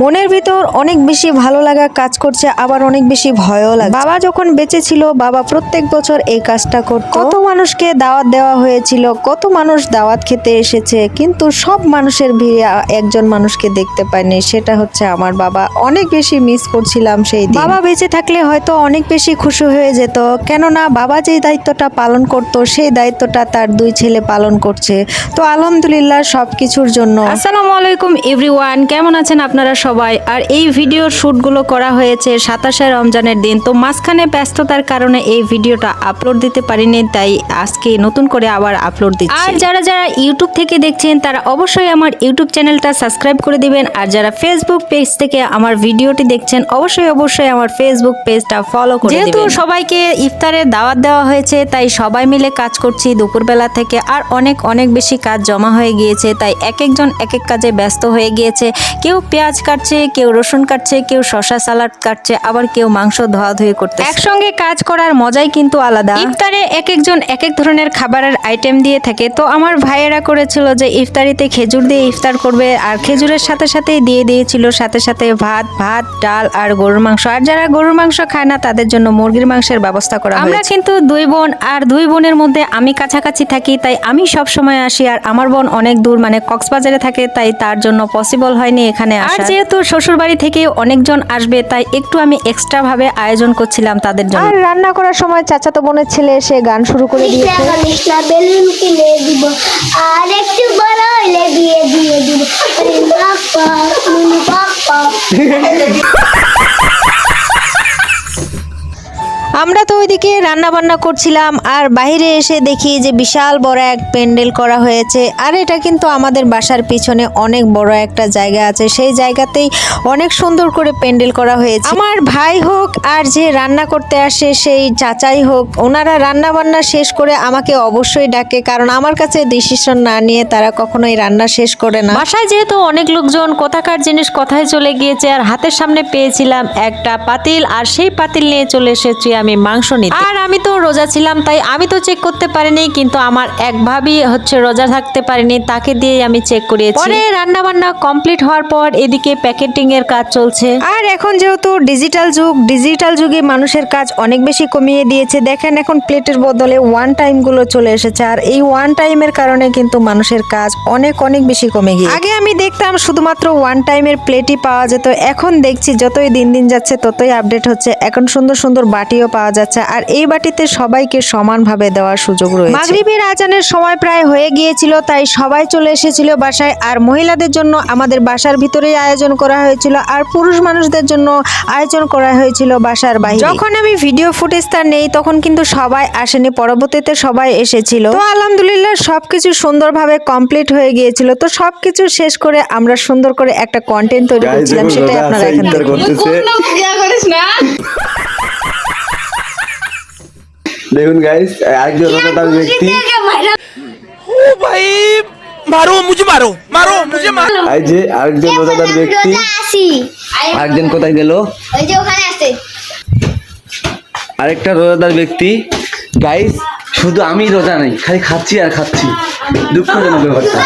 মনের ভিতর অনেক বেশি ভালো লাগা কাজ করছে, আবার অনেক বেশি ভয়ও লাগে বাবা যখন বেঁচে ছিল, বাবা প্রত্যেক বছর এই কাজটা করত। কত মানুষকে দাওয়াত দেওয়া হয়েছিল, কত মানুষ দাওয়াত খেতে এসেছে, কিন্তু সব মানুষের ভিড়ে একজন মানুষকে দেখতে পাইনি। সেটা হচ্ছে আমার বাবা। অনেক বেশি মিস করছিলাম সেই দিন। বাবা বেঁচে থাকলে হয়তো অনেক বেশি খুশি হয়ে যেত, কেননা বাবা যে দায়িত্বটা পালন করত, সেই দায়িত্বটা তার দুই ছেলে পালন করছে। তো আলহামদুলিল্লাহ সব কিছুর জন্য। আসসালামু আলাইকুম এভরিওয়ান কেমন আছেন আপনারা সবাই। আর এই ভিডিওর শ্যুটগুলো করা হয়েছে সাতাশে রমজানের দিন। তো মাঝখানে ব্যস্ততার কারণে এই ভিডিওটা আপলোড দিতে পারিনি তাই আজকে নতুন করে আবার আপলোড দিচ্ছি। আর যারা যারা ইউটিউব থেকে দেখছেন তারা অবশ্যই আমার ইউটিউব চ্যানেলটা সাবস্ক্রাইব করে দিবেন। আর যারা ফেসবুক পেজ থেকে আমার ভিডিওটি দেখছেন অবশ্যই অবশ্যই আমার ফেসবুক পেজটা ফলো করে যেহেতু সবাইকে ইফতারের দাওয়াত দেওয়া হয়েছে তাই সবাই মিলে কাজ করছি দুপুরবেলা থেকে। আর অনেক অনেক বেশি কাজ জমা হয়ে গিয়েছে তাই এক একজন এক এক কাজে ব্যস্ত হয়ে গিয়েছে। কেউ পেঁয়াজ কাটছে কেউ রসুন কাটছে কেউ শশা সালাড কাটছে আবার কেউ মাংস ধোয়া ধুয়ে করতে একসঙ্গে কাজ করার মজাই কিন্তু আলাদা। ইফতারে এক একজন এক এক ধরনের খাবারের আইটেম দিয়ে থাকে। তো আমার ভাইয়েরা করেছিল যে ইফতারিতে খেজুর দিয়ে ইফতার করবে আর খেজুরের সাথে সাথেই দিয়ে দিয়েছিল সাথে সাথে ভাত ভাত ডাল আর গরুর মাংস। আর যারা গরুর মাংস খায় না তাদের জন্য মুরগির মাংসের ব্যবস্থা করা আমরা কিন্তু দুই বোন আর দুই বোনের মধ্যে আমি কাছাকাছি থাকি তাই আমি সব সময় আসি আর আমার বোন অনেক দূর মানে কক্সবাজারে থাকে তাই তার জন্য পসিবল হয়নি এখানে আর যেহেতু শ্বশুর বাড়ি থেকে অনেকজন আসবে তাই একটু আমি এক্সট্রা ভাবে আয়োজন করছিলাম তাদের জন্য। আর রান্না করার সময় চাচাতো বোনের ছেলে এসে গান শুরু করে দিয়েছে। বেলুন কিনে দিব আর একটু বড় হলে দিয়ে দিয়ে দিব আরে বাপ্পা মুনু বাপ্পা আমরা তো ওইদিকে রান্না বান্না করছিলাম, আর বাইরে এসে দেখি যে বিশাল বড় এক প্যান্ডেল করা হয়েছে। আর এটা কিন্তু আমাদের বাসার পিছনে অনেক বড় একটা জায়গা আছে। সেই জায়গাতেই অনেক সুন্দর করে প্যান্ডেল করা হয়েছে। আমার ভাই হোক আর যে রান্না করতে আসে, সেই চাচাই হোক, ওনারা রান্না বান্না শেষ করে আমাকে অবশ্যই ডাকে, কারণ আমার কাছে ডিসিশন না নিয়ে তারা কখনোই রান্না শেষ করে না। বাসায় যেহেতু অনেক লোকজন, কোথাকার জিনিস কোথায় চলে গিয়েছে, আর হাতের সামনে পেয়েছিলাম একটা পাতিল, আর সেই পাতিল নিয়ে চলে এসেছি আমি মাংস নিতে। আর আমি তো রোজা ছিলাম তাই আমি তো চেক করতে পারিনি কিন্তু আমার এক ভাবি হচ্ছে রোজা থাকতে পারিনি তাকে দিয়ে আমি চেক করিয়েছি। পরে রান্না বান্না কমপ্লিট হওয়ার পর এদিকে প্যাকেটিং এর কাজ চলছে। আর এখন যেহেতু ডিজিটাল যুগ ডিজিটাল যুগে মানুষের কাজ অনেক বেশি কমিয়ে দিয়েছে দেখেন এখন প্লেটের বদলে ওয়ান টাইমগুলো চলে এসেছে আর এই ওয়ান টাইমের কারণে কিন্তু মানুষের কাজ অনেক অনেক বেশি কমে গিয়ে আগে আমি দেখতাম শুধুমাত্র ওয়ান টাইমের প্লেটই পাওয়া যেত এখন দেখছি যতই দিন দিন যাচ্ছে ততই আপডেট হচ্ছে এখন সুন্দর সুন্দর বাটিও পাওয়া যাচ্ছে। আর এই বাটিতে সবাইকে সমানভাবে দেওয়ার সুযোগ রয়েছে। মাগরিবের আজানের সময় প্রায় হয়ে গিয়েছিল তাই সবাই চলে এসেছিল বাসায়। আর মহিলাদের জন্য আমাদের বাসার ভিতরেই আয়োজন করা হয়েছিল। আর পুরুষ মানুষদের জন্য আয়োজন করা হয়েছিল বাসার বাইরে। যখন আমি ভিডিও ফুটেজটা নেই তখন কিন্তু সবাই আসেনি। পরবর্তীতে সবাই এসেছিল। তো আলহামদুলিল্লাহ সবকিছু সুন্দরভাবে কমপ্লিট হয়ে গিয়েছিল। তো সবকিছু শেষ করে আমরা সুন্দর করে একটা কন্টেন্ট তৈরি করছিলাম সেটাই আপনারা এখন দেখুন। দেখুন গাইস একজন অন্যতম ব্যক্তি ও ভাই মারো মুঝে মারো মারো মুঝে মারো। এই যে আরেকজন অন্যতম ব্যক্তি আরেকজন কোথায় গেল? ওই যে ওখানে আছে। আরেকটা রোজাদার ব্যক্তি। গাইস শুধু আমি রোজা নাই খালি খাচ্ছি আর খাচ্ছি। দুঃখজনক ব্যাপারটা।